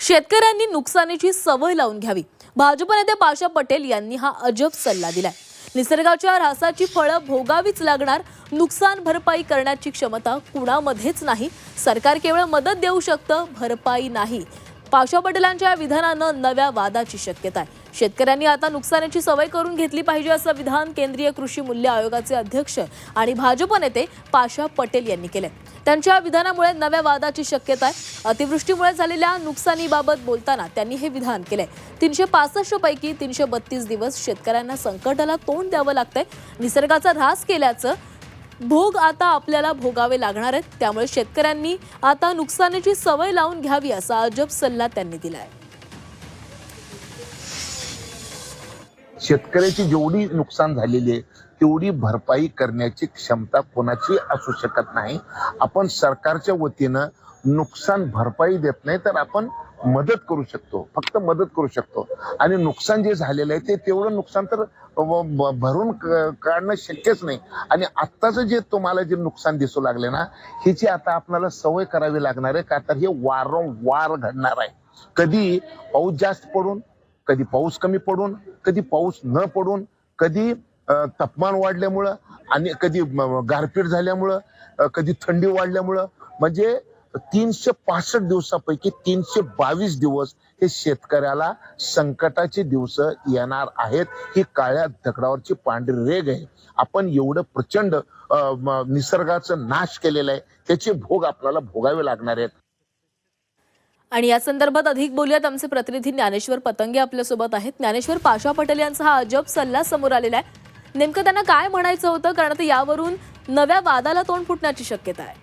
शेतकऱ्यांनी नुकसानीची सवय लावून घ्यावी. भाजप नेते पाशा पटेल यांनी हा अजब सल्ला दिलाय. निसर्गाच्या ऱ्हासाची फळं भोगावीच लागणार नुकसान भरपाई करण्याची क्षमता कुणामध्येच नाही. सरकार केवळ मदत देऊ शकतं भरपाई नाही. पाशा पटेलांच्या या विधानानं नव्या वादाची शक्यता आहे. शेतकऱ्यांनी आता नुकसानीची सवय करून घेतली पाहिजे असं विधान केंद्रीय कृषी मूल्य आयोगाचे अध्यक्ष आणि भाजप नेते पाशा पटेल यांनी केले त्यांच्या विधानामुळे नव्या वादाची शक्यता आहे. अतिवृष्टीमुळे झालेल्या नुकसानीबाबत बोलताना त्यांनी हे विधान केलंय. तीनशे पासष्ट पैकी तीनशे बत्तीस दिवस शेतकऱ्यांना संकटाला तोंड द्यावं लागतंय. निसर्गाचा ऱ्हास केल्याचं भोग आता आपल्याला भोगावे लागणार आहेत. त्यामुळे शेतकऱ्यांनी आता नुकसानीची सवय लावून घ्यावी असा अजब सल्ला त्यांनी दिलाय. शेतकऱ्याची जेवढी नुकसान झालेली आहे तेवढी भरपाई करण्याची क्षमता कोणाची असू शकत नाही. आपण सरकारच्या वतीनं नुकसान भरपाई देत नाही तर आपण मदत करू शकतो. फक्त मदत करू शकतो. आणि नुकसान जे झालेलं आहे ते तेवढं नुकसान तर व- भरून क- काढणं शक्यच नाही. आणि आत्ताचं जे तुम्हाला जे नुकसान दिसू लागले ना ह्याची आता आपल्याला सवय करावी लागणार आहे का तर हे वारंवार घडणार आहे. कधी पाऊस जास्त पडून कधी पाऊस कमी पडून कधी पाऊस न पडून कधी तापमान वाढल्यामुळं आणि कधी गारपीट झाल्यामुळं कधी थंडी वाढल्यामुळं. म्हणजे तीनशे पासष्ट दिवसापैकी तीनशे बावीस दिवस हे शेतकऱ्याला संकटाचे दिवस येणार आहेत. ही काळ्या दगडावरची पांढरी रेग आहे. आपण एवढं प्रचंड निसर्गाचं नाश केलेलं आहे. त्याचे भोग आपल्याला भोगावे लागणार आहेत. आणि या संदर्भात अधिक बोलूयात. आमचे प्रतिनिधी ज्ञानेश्वर पतंगे आपल्यासोबत आहेत. ज्ञानेश्वर पाशा पटेल यांचा हा अजब सल्ला समोर आलेला आहे. नेमकं त्यांना काय म्हणायचं होतं? कारण आता यावरून नव्या वादाला तोंड फुटण्याची शक्यता आहे.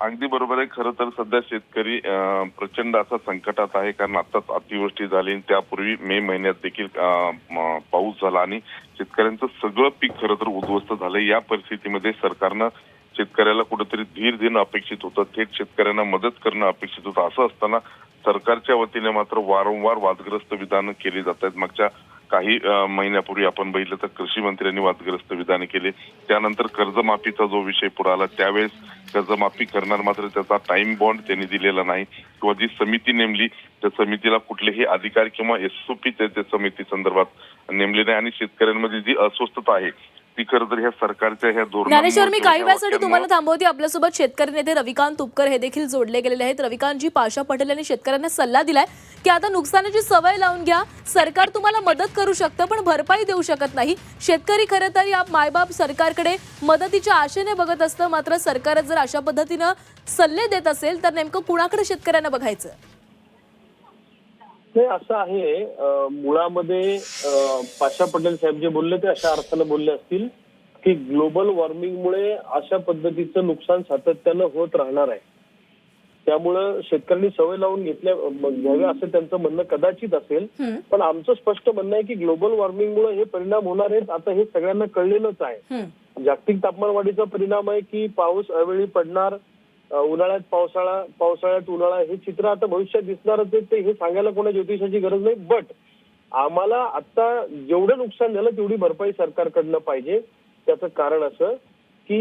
अगदी बरोबर आहे. खरं तर सध्या शेतकरी अं, प्रचंड असा संकटात आहे. कारण आताच अतिवृष्टी झाली आणि त्यापूर्वी मे महिन्यात देखील अं, पाऊस झाला आणि शेतकऱ्यांचं सगळं पीक खरं तर उद्ध्वस्त झालं या परिस्थितीमध्ये सरकारनं शेतकऱ्याला कुठेतरी धीर देणं अपेक्षित होतं. थेट शेतकऱ्यांना मदत करणं अपेक्षित होतं. असं असताना सरकारच्या वतीने मात्र वारंवार वादग्रस्त विधानं केली जात आहेत. मागच्या काही महिन्यापूर्वी आपण बघितलं तर कृषी मंत्र्यांनी वादग्रस्त विधाने केले. त्यानंतर कर्जमाफीचा जो विषय पुढे आला त्यावेळेस कर्जमाफी करणार मात्र त्याचा टाइम बॉन्ड त्यांनी दिलेला नाही. किंवा जी समिती नेमली त्या समितीला कुठलेही अधिकार किंवा एसओपी त्या समिती संदर्भात नेमले नाही. आणि शेतकऱ्यांमध्ये जी अस्वस्थता आहे ती खरं तर ह्या सरकारच्या ह्या ज्ञानेश्वर मी काही वेळासाठी तुम्हाला थांबवते. आपल्यासोबत शेतकरी नेते रविकांत तुपकर हे देखील जोडले गेलेले आहेत. रविकांतजी पाशा पटेल यांनी शेतकऱ्यांना सल्ला दिलाय की आता नुकसानाची सवय लावून घ्या. सरकार तुम्हाला मदत करू शकतं पण भरपाई देऊ शकत नाही. शेतकरी खरं तर या मायबाप सरकारकडे मदतीच्या आशेने बघत असतं. मात्र सरकार जर अशा पद्धतीनं सल्ले देत असेल तर नेमकं कुणाकडे शेतकऱ्यांना बघायचं? ते असं आहे मुळामध्ये पाशा पटेल साहेब जे बोलले ते अशा अर्थानं बोलले असतील की ग्लोबल वॉर्मिंगमुळे अशा पद्धतीचं नुकसान सातत्यानं होत राहणार आहे. त्यामुळं शेतकऱ्यांनी सवय लावून घेतल्या घ्यावे असं त्यांचं म्हणणं कदाचित असेल. पण आमचं स्पष्ट म्हणणं आहे की ग्लोबल वॉर्मिंगमुळे हे परिणाम होणार आहेत आता हे सगळ्यांना कळलेलंच आहे. जागतिक तापमान वाढीचा परिणाम आहे की पाऊस अवेळी पडणार उन्हाळ्यात पावसाळा पावसाळ्यात उन्हाळा हे चित्र आता भविष्यात दिसणारच आहे ते हे सांगायला कोणा ज्योतिषाची गरज नाही. बट आम्हाला आता जेवढं नुकसान झालं तेवढी भरपाई सरकारकडनं पाहिजे. त्याचं कारण असं की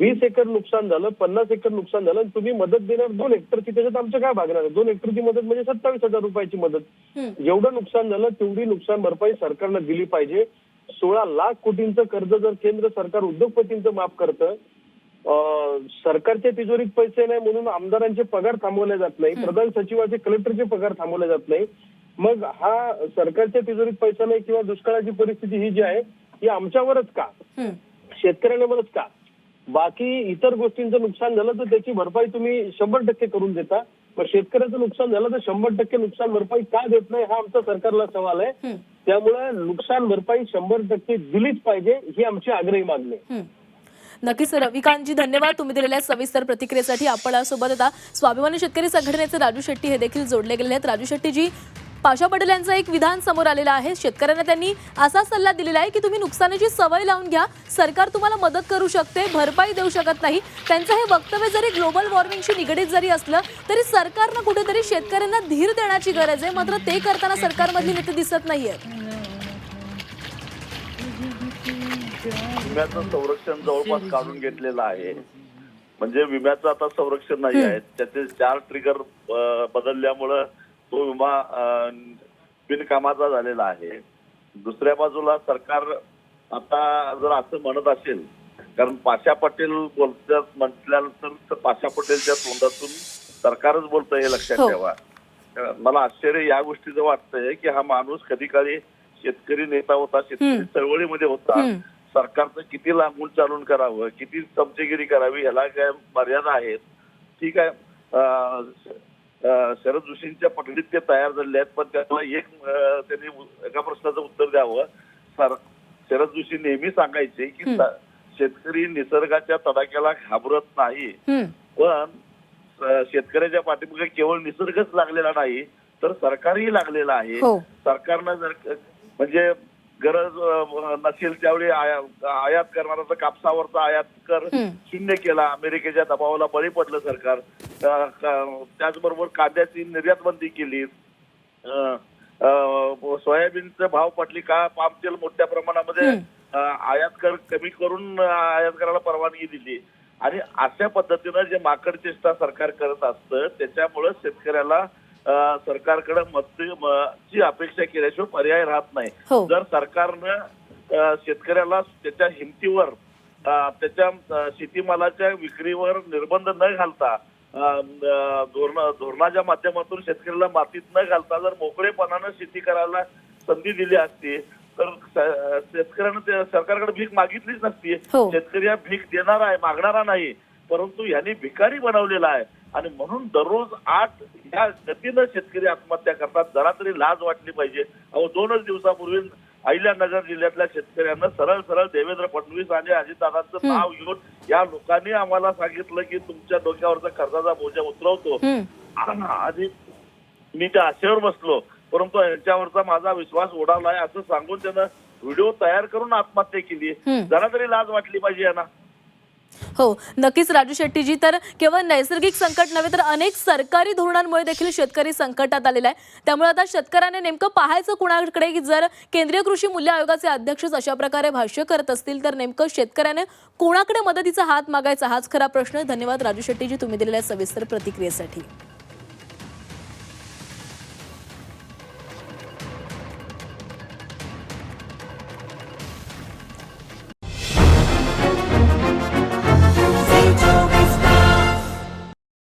वीस एकर नुकसान झालं पन्नास एकर नुकसान झालं आणि तुम्ही मदत देणार दोन हेक्टरची त्याच्यात आमचं काय भागणार आहे? दोन हेक्टरची मदत म्हणजे सत्तावीस हजार रुपयाची मदत. जेवढं नुकसान झालं तेवढी नुकसान भरपाई सरकारनं दिली पाहिजे. सोळा लाख कोटींचं कर्ज जर केंद्र सरकार उद्योगपतींचं माफ करतं सरकारच्या तिजोरीत पैसे नाही म्हणून आमदारांचे पगार थांबवले जात नाही प्रधान सचिवाचे कलेक्टरचे पगार थांबवले जात नाही. मग हा सरकारच्या तिजोरीत पैसा नाही किंवा दुष्काळाची परिस्थिती ही जी आहे ही आमच्यावरच का. शेतकऱ्यांवरच का? बाकी इतर गोष्टींचं नुकसान झालं तर त्याची भरपाई तुम्ही शंभर टक्के करून देता. मग शेतकऱ्याचं नुकसान झालं तर शंभर टक्के नुकसान भरपाई का देत नाही हा आमचा सरकारला सवाल आहे. त्यामुळे नुकसान भरपाई शंभर टक्के दिलीच पाहिजे ही आमची आग्रही मागणी आहे. नक्कीच रविकांतजी धन्यवाद. तुम्ही दिलेल्या सविस्तर प्रतिक्रियेसाठी आपण सोबत आता स्वाभिमानी शेतकरी संघटनेचे राजू शेट्टी हे देखील जोडले गेले आहेत. राजू शेट्टीजी पाशा पटेल यांचं एक विधान समोर आलेलं आहे. शेतकऱ्यांना त्यांनी असा सल्ला दिलेला आहे की तुम्ही नुकसानाची सवय लावून घ्या. सरकार तुम्हाला मदत करू शकते भरपाई देऊ शकत नाही. त्यांचं हे वक्तव्य जरी ग्लोबल वॉर्मिंगशी निगडीत जरी असलं तरी सरकारनं कुठेतरी शेतकऱ्यांना धीर देण्याची गरज आहे. मात्र ते करताना सरकारमधली नेते दिसत नाही आहेत विम्याचं संरक्षण जवळपास काढून घेतलेलं आहे. म्हणजे विम्याचं आता संरक्षण नाही आहे. त्याचे चार ट्रिगर बदलल्यामुळं तो विमा बिनकामाचा झालेला आहे. दुसऱ्या बाजूला सरकार आता जर असं म्हणत असेल कारण पाशा पटेल बोलतात म्हटल्यानंतर तर पाशा पटेलच्या तोंडातून सरकारच बोलतं हे लक्षात हो. ठेवा. मला आश्चर्य या गोष्टीचं वाटतंय की हा माणूस कधी काळी शेतकरी नेता होता शेतकरी. चळवळीमध्ये होता. सरकारचं किती लांबून चालून करावं किती चमचेगिरी करावी ह्याला काय मर्यादा आहेत ठीक आहे शरद जोशींच्या पटडीत ते तयार झालेले आहेत पण त्याला एक त्यांनी एका प्रश्नाचं उत्तर द्यावं सर शरद जोशी नेहमी सांगायचे की शेतकरी निसर्गाच्या तडाख्याला घाबरत नाही. पण शेतकऱ्याच्या पाठीमागे केवळ निसर्गच लागलेला नाही तर सरकारही लागलेलं आहे हो. सरकारनं जर म्हणजे गरज नसेल त्यावेळी आया- आयात करणारा कापसावरचा आयात कर. शून्य केला अमेरिकेच्या दबावाला बळी पडलं सरकार. त्याचबरोबर कांद्याची निर्यात बंदी केली सोयाबीनचे भाव पडली. का पाम तेल मोठ्या प्रमाणामध्ये आयात कर कमी करून आयात करायला परवानगी दिली. आणि अशा पद्धतीनं जे माकड चेष्टा सरकार करत असतं त्याच्यामुळं शेतकऱ्याला सरकारकडे मत ची अपेक्षा केल्याशिवाय पर्याय राहत नाही हो. जर सरकारनं शेतकऱ्याला त्याच्या हिमतीवर त्याच्या शेतीमालाच्या विक्रीवर निर्बंध न घालता धोरण धोरणाच्या माध्यमातून शेतकऱ्याला मातीत न घालता जर मोकळेपणानं शेती करायला संधी दिली असती तर शेतकऱ्यानं सरकारकडे भीक मागितलीच नसती हो. शेतकरी हा भीक देणारा आहे मागणारा नाही परंतु यांनी भिकारी बनवलेला आहे. आणि म्हणून दररोज आठ या गतीनं शेतकरी आत्महत्या करतात. जरा तरी लाज वाटली पाहिजे. अहो दोनच दिवसापूर्वी अहिल्यानगर जिल्ह्यातल्या शेतकऱ्यांना सरळ सरळ देवेंद्र फडणवीस आणि अजितदादांचं. नाव घेऊन या लोकांनी आम्हाला सांगितलं की तुमच्या डोक्यावरचा कर्जाचा बोजा उतरवतो. आणि मी त्या आशेवर बसलो. परंतु यांच्यावरचा माझा विश्वास उडालाय असं सांगून त्यानं व्हिडिओ तयार करून आत्महत्या केली. जरा तरी लाज वाटली पाहिजे यांना. हो नक्कीच राजू शेट्टीजी तर केवळ नैसर्गिक संकट नव्हे तर अनेक सरकारी धोरणांमुळे देखील शेतकरी संकटात आलेला आहे. त्यामुळे आता शेतकऱ्याने नेमकं पाहायचं कुणाकडे की जर केंद्रीय कृषी मूल्य आयोगाचे अध्यक्षच अशा प्रकारे भाष्य करत असतील तर नेमकं शेतकऱ्याने कोणाकडे मदतीचा हात मागायचा? हाच खरा प्रश्न धन्यवाद राजू शेट्टीजी तुम्ही दिलेल्या सविस्तर प्रतिक्रियेसाठी.